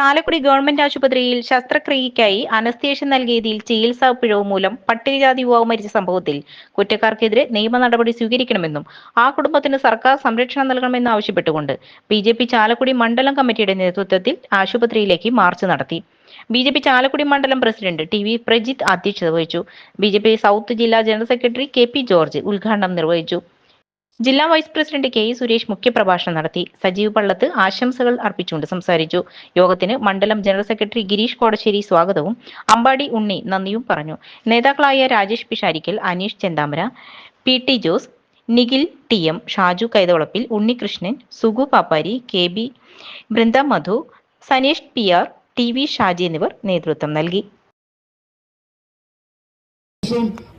Chalakudy government ആശുപത്രിയിൽ ശസ്ത്രക്രിയയ്ക്കായി anaesthesia നൽകിയതിൽ ചികിത്സാ പിഴവ് മൂലം പട്ടികജാതി യുവാവ് മരിച്ച സംഭവത്തിൽ കുറ്റക്കാർക്കെതിരെ നിയമ നടപടി സ്വീകരിക്കണമെന്നും ആ കുടുംബത്തിന് സർക്കാർ സംരക്ഷണം നൽകണമെന്നും ആവശ്യപ്പെട്ടുകൊണ്ട് ബി ജെ പി ചാലക്കുടി മണ്ഡലം കമ്മിറ്റിയുടെ നേതൃത്വത്തിൽ ആശുപത്രിയിലേക്ക് മാർച്ച് നടത്തി. ബി ജെ പി ചാലക്കുടി മണ്ഡലം പ്രസിഡന്റ് ടി വി പ്രജിത്ത് അധ്യക്ഷത വഹിച്ചു. ബി ജെ പി സൗത്ത് ജില്ലാ general secretary K P George ഉദ്ഘാടനം നിർവഹിച്ചു. ജില്ലാ vice president K E Suresh മുഖ്യപ്രഭാഷണം നടത്തി. സജീവ് പള്ളത്ത് ആശംസകൾ അർപ്പിച്ചുകൊണ്ട് സംസാരിച്ചു. യോഗത്തിന് മണ്ഡലം ജനറൽ സെക്രട്ടറി ഗിരീഷ് കോടശ്ശേരി സ്വാഗതവും. അമ്പാടി ഉണ്ണി നന്ദിയും പറഞ്ഞു. നേതാക്കളായ Rajesh Pisharikkal Aneesh Chenthamara P T Jose Nikhil T M Shaju Kaithavalappil Unnikrishnan Sugu Pappari K B Brinda Madhu Saneesh P R T V Shaji എന്നിവർ നേതൃത്വം നൽകി.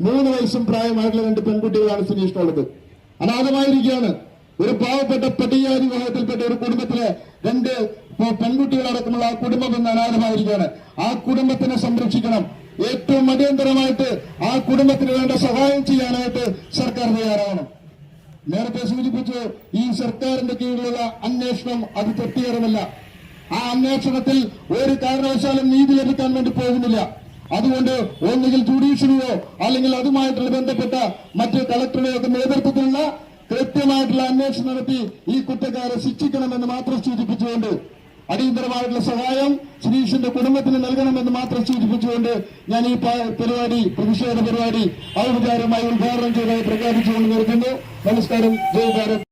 മൂന്ന് വയസ്സും പ്രായമായിട്ടുള്ള രണ്ട് പെൺകുട്ടികളാണ് സുനീഷിനുള്ളത്. അനാഥമായിരിക്കുകയാണ്. ഒരു പാവപ്പെട്ട പട്ടികജാതി വിഭാഗത്തിൽപ്പെട്ട ഒരു കുടുംബത്തിലെ രണ്ട് പെൺകുട്ടികളടക്കമുള്ള ആ കുടുംബം ഇന്ന് അനാഥമായിരിക്കുകയാണ്. ആ കുടുംബത്തിനെ സംരക്ഷിക്കണം. ഏറ്റവും അടിയന്തരമായിട്ട് ആ കുടുംബത്തിന് വേണ്ട സഹായം ചെയ്യാനായിട്ട് സർക്കാർ തയ്യാറാവണം. നേരത്തെ സൂചിപ്പിച്ചു ഈ സർക്കാരിന്റെ കീഴിലുള്ള അന്വേഷണം അത് തൃപ്തികരമല്ല ആ അന്വേഷണത്തിൽ ഒരു കാരണവശാലും നീതി ലഭിക്കാൻ വേണ്ടി പോകുന്നില്ല. അതുകൊണ്ട് ഒന്നുകിൽ ജുഡീഷ്യറിയോ അല്ലെങ്കിൽ അതുമായിട്ടുള്ള ബന്ധപ്പെട്ട മറ്റ് കളക്ടറുടെ ഒക്കെ നേതൃത്വത്തിലുള്ള കൃത്യമായിട്ടുള്ള അന്വേഷണം നടത്തി ഈ കുറ്റക്കാരെ ശിക്ഷിക്കണമെന്ന് മാത്രം സൂചിപ്പിച്ചുകൊണ്ട് അടിയന്തരമായിട്ടുള്ള സഹായം ശ്രീഷിന്റെ കുടുംബത്തിന് നൽകണമെന്ന് മാത്രം സൂചിപ്പിച്ചുകൊണ്ട് ഞാൻ ഈ പരിപാടി പ്രതിഷേധ പരിപാടി ഔപചാരികമായി ഉദ്ഘാടനം ചെയ്തതായി പ്രഖ്യാപിച്ചുകൊണ്ട് നിർത്തുന്നു. നമസ്കാരം. ജയ് ഭാരത്.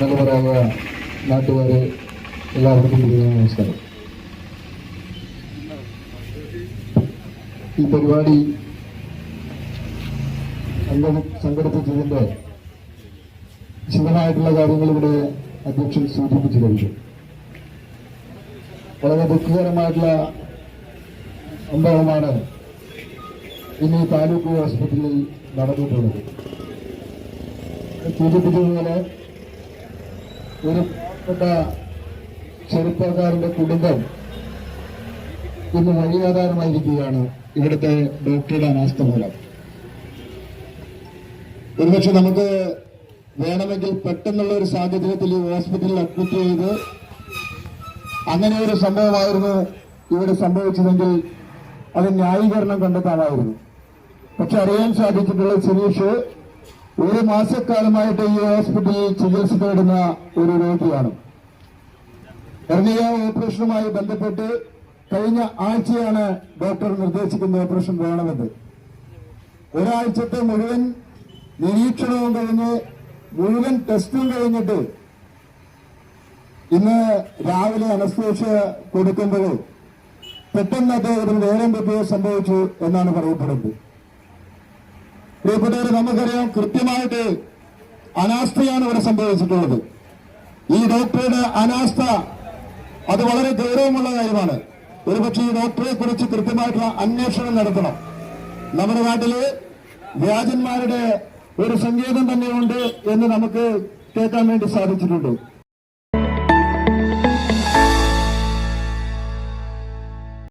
നല്ലവരായ നാട്ടുകാരെ എല്ലാവർക്കും നമസ്കാരം. ഈ പരിപാടി സംഘടി- സംഘടിപ്പിച്ചതിന്റെ വിശദമായിട്ടുള്ള കാര്യങ്ങൾ ഇവിടെ അധ്യക്ഷൻ സൂചിപ്പിച്ചു കഴിഞ്ഞു. വളരെ ദുഃഖകരമായിട്ടുള്ള സംഭവമാണ് ഇന്ന് ഈ താലൂക്ക് ഹോസ്പിറ്റലിൽ നടന്നിട്ടുള്ളത്. സൂചിപ്പിച്ചതുപോലെ ഒരു ചെറുപ്പക്കാരന്റെ കുടുംബം ഇന്ന് വഴിയാധാരമായിരിക്കുകയാണ് ഇവിടുത്തെ ഡോക്ടറുടെ അനാസ്ഥ മൂലം. ഒരുപക്ഷെ നമുക്ക് വേണമെങ്കിൽ പെട്ടെന്നുള്ള ഒരു സാഹചര്യത്തിൽ ഈ ഹോസ്പിറ്റലിൽ അഡ്മിറ്റ് ചെയ്ത് അങ്ങനെ ഒരു സംഭവമായിരുന്നു ഇവിടെ സംഭവിച്ചതെങ്കിൽ അത് ന്യായീകരണം കണ്ടെത്താമായിരുന്നു. പക്ഷെ അറിയാൻ സാധിച്ചിട്ടുള്ള സുരേഷ് ഒരു മാസക്കാലമായിട്ട് ഈ ഹോസ്പിറ്റലിൽ ചികിത്സ തേടുന്ന ഒരു രോഗിയാണ്. എർണിയ ഓപ്പറേഷനുമായി ബന്ധപ്പെട്ട് കഴിഞ്ഞ ആഴ്ചയാണ് ഡോക്ടർ നിർദ്ദേശിക്കുന്ന ഓപ്പറേഷൻ വേണമെന്ന്. ഒരാഴ്ചത്തെ മുഴുവൻ നിരീക്ഷണവും കഴിഞ്ഞ് മുഴുവൻ ടെസ്റ്റും കഴിഞ്ഞിട്ട് ഇന്ന് രാവിലെ അനസ്തേഷ്യ കൊടുക്കുമ്പോൾ പെട്ടെന്ന് അദ്ദേഹത്തിന് നേരം പറ്റിയോ സംഭവിച്ചു എന്നാണ് പറയപ്പെടുന്നത്. പ്രിയപ്പെട്ടവർ നമുക്കറിയാം കൃത്യമായിട്ട് അനാസ്ഥയാണ് ഇവിടെ സംഭവിച്ചിട്ടുള്ളത്. ഈ ഡോക്ടറുടെ അനാസ്ഥ അത് വളരെ ഗൗരവമുള്ള കാര്യമാണ്. ഒരുപക്ഷെ ഈ ഡോക്ടറെ കുറിച്ച് കൃത്യമായിട്ടുള്ള അന്വേഷണം നടത്തണം. നമ്മുടെ നാട്ടിൽ വ്യാജന്മാരുടെ ഒരു സങ്കേതം തന്നെയുണ്ട് എന്ന് നമുക്ക് കേൾക്കാൻ വേണ്ടി സാധിച്ചിട്ടുണ്ട്.